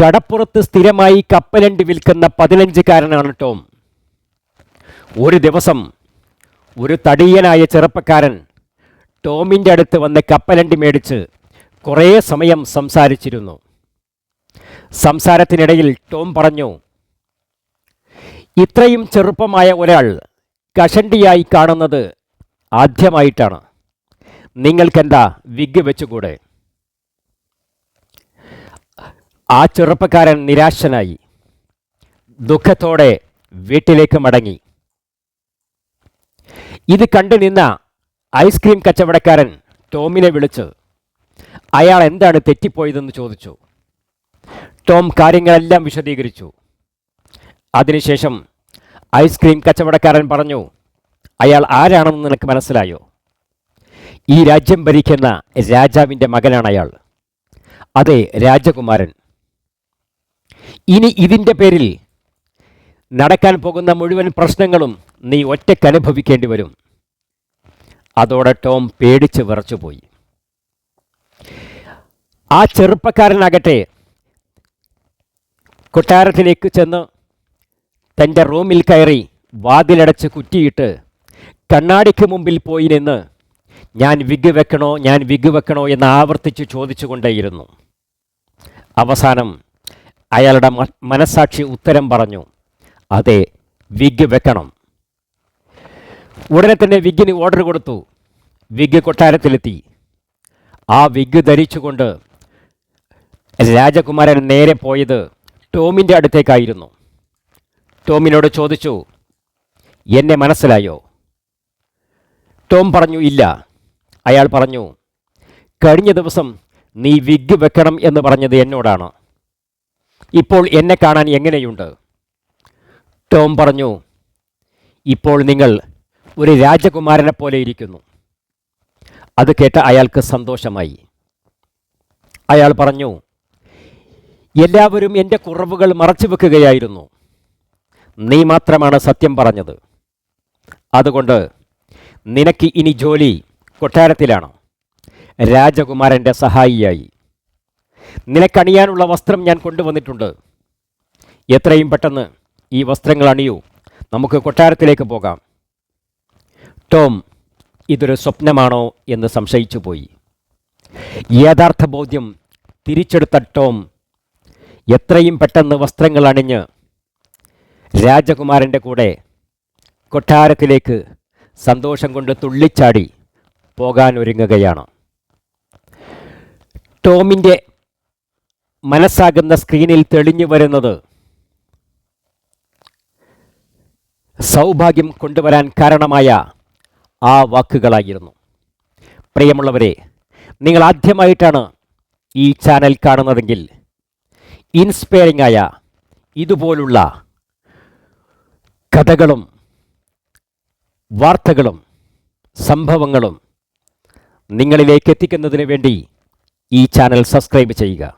കടപ്പുറത്ത് സ്ഥിരമായി കപ്പലണ്ടി വിൽക്കുന്ന പതിനഞ്ചുകാരനാണ് ടോം. ഒരു ദിവസം ഒരു തടിയനായ ചെറുപ്പക്കാരൻ ടോമിന്റെ അടുത്ത് വന്ന് കപ്പലണ്ടി മേടിച്ച് കുറേ സമയം സംസാരിച്ചിരുന്നു. സംസാരത്തിനിടയിൽ ടോം പറഞ്ഞു ഇത്രയും ചെറുപ്പമായ ഒരാൾ കഷണ്ടിയായി കാണുന്നത് ആദ്യമായിട്ടാണ്. നിങ്ങൾക്കെന്താ വിഗ് വെച്ചുകൂടെ? ആ ചെറുപ്പക്കാരൻ നിരാശനായി. ദുഃഖത്തോടെ വീട്ടിലേക്ക് മടങ്ങി. ഇത് കണ്ടു നിന്ന ഐസ്ക്രീം കച്ചവടക്കാരൻ ടോമിനെ വിളിച്ച്. അയാൾ എന്താണ് തെറ്റിപ്പോയതെന്ന് ചോദിച്ചു. ടോം കാര്യങ്ങളെല്ലാം വിശദീകരിച്ചു. അതിനുശേഷം ഐസ്ക്രീം കച്ചവടക്കാരൻ പറഞ്ഞു അയാൾ ആരാണെന്ന് നിനക്ക് മനസ്സിലായോ? ഈ രാജ്യം ഭരിക്കുന്ന രാജാവിന്റെ മകനാണ് അയാൾ. അതെ രാജകുമാരൻ. ഇനി ഇതിന്റെ പേരിൽ നടക്കാൻ പോകുന്ന മുഴുവൻ പ്രശ്നങ്ങളും നീ ഒറ്റയ്ക്ക് അനുഭവിക്കേണ്ടി വരും. അതോടെ ടോം പേടിച്ച് വിറച്ചുപോയി. ആ ചെറുപ്പക്കാരനാകട്ടെ കൊട്ടാരത്തിലേക്ക് ചെന്ന് തന്റെ റൂമിൽ കയറി വാതിലടച്ച് കുറ്റിയിട്ട് കണ്ണാടിക്ക് മുമ്പിൽ പോയി നിന്ന് ഞാൻ വിഗ് വെക്കണോ ഞാൻ വിഗ് വെക്കണോ എന്ന് ആവർത്തിച്ച് ചോദിച്ചുകൊണ്ടേയിരുന്നു. അവസാനം അയാളുടെ മനസാക്ഷി ഉത്തരം പറഞ്ഞു. അതെ വിഗ് വെക്കണം. ഉടനെ തന്നെ വിഗിന് ഓർഡർ കൊടുത്തു. വിഗ് കൊട്ടാരത്തിലെത്തി. ആ വിഗ് ധരിച്ചുകൊണ്ട് രാജകുമാരൻ നേരെ പോയത് ടോമിന്റെ അടുത്തേക്കായിരുന്നു. ടോമിനോട് ചോദിച്ചു എന്നെ മനസ്സിലായോ? ടോം പറഞ്ഞു ഇല്ല. അയാൾ പറഞ്ഞു കഴിഞ്ഞ ദിവസം നീ വിഗ് വെക്കണം എന്ന് പറഞ്ഞത് എന്നോടാണ്. ഇപ്പോൾ എന്നെ കാണാൻ എങ്ങനെയുണ്ട്? ടോം പറഞ്ഞു ഇപ്പോൾ നിങ്ങൾ ഒരു രാജകുമാരനെ പോലെ ഇരിക്കുന്നു. അത് കേട്ട അയാൾക്ക് സന്തോഷമായി. അയാൾ പറഞ്ഞു എല്ലാവരും എന്റെ കുറവുകൾ മറച്ചു വെക്കുകയായിരുന്നു. നീ മാത്രമാണ് സത്യം പറഞ്ഞത്. അതുകൊണ്ട് നിനക്ക് ഇനി ജോലി കൊട്ടാരത്തിലാണ്. രാജകുമാരന്റെ സഹായിയായി. നിനക്കണിയാനുള്ള വസ്ത്രം ഞാൻ കൊണ്ടുവന്നിട്ടുണ്ട്. എത്രയും പെട്ടെന്ന് ഈ വസ്ത്രങ്ങൾ അണിയൂ. നമുക്ക് കൊട്ടാരത്തിലേക്ക് പോകാം. ടോം ഇതൊരു സ്വപ്നമാണോ എന്ന് സംശയിച്ചു പോയി. യഥാർത്ഥ ബോധ്യം തിരിച്ചെടുത്ത ടോം എത്രയും പെട്ടെന്ന് വസ്ത്രങ്ങൾ അണിഞ്ഞ് രാജകുമാരന്റെ കൂടെ കൊട്ടാരത്തിലേക്ക് സന്തോഷം കൊണ്ട് തുള്ളിച്ചാടി പോകാൻ ഒരുങ്ങുകയാണ് ടോമിന്റെ മനസ്സാകുന്ന സ്ക്രീനിൽ തെളിഞ്ഞു വരുന്നത്. സൗഭാഗ്യം കൊണ്ടുവരാൻ കാരണമായ ആ വാക്കുകളായിരുന്നു. പ്രിയമുള്ളവരെ നിങ്ങൾ ആദ്യമായിട്ടാണ് ഈ ചാനൽ കാണുന്നതെങ്കിൽ ഇൻസ്പയറിംഗ് ആയ ഇതുപോലുള്ള കഥകളും വാർത്തകളും സംഭവങ്ങളും നിങ്ങളിലേക്ക് എത്തിക്കുന്നതിന് വേണ്ടി ഈ ചാനൽ സബ്സ്ക്രൈബ് ചെയ്യുക.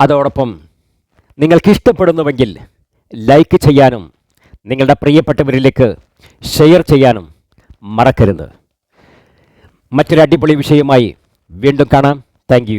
അതോടൊപ്പം നിങ്ങൾക്ക് ഇഷ്ടപ്പെടുന്നുവെങ്കിൽ ലൈക്ക് ചെയ്യാനും നിങ്ങളുടെ പ്രിയപ്പെട്ടവരിലേക്ക് ഷെയർ ചെയ്യാനും മറക്കരുത്. മറ്റൊരു അടിപൊളി വിഷയമായി വീണ്ടും കാണാം. താങ്ക്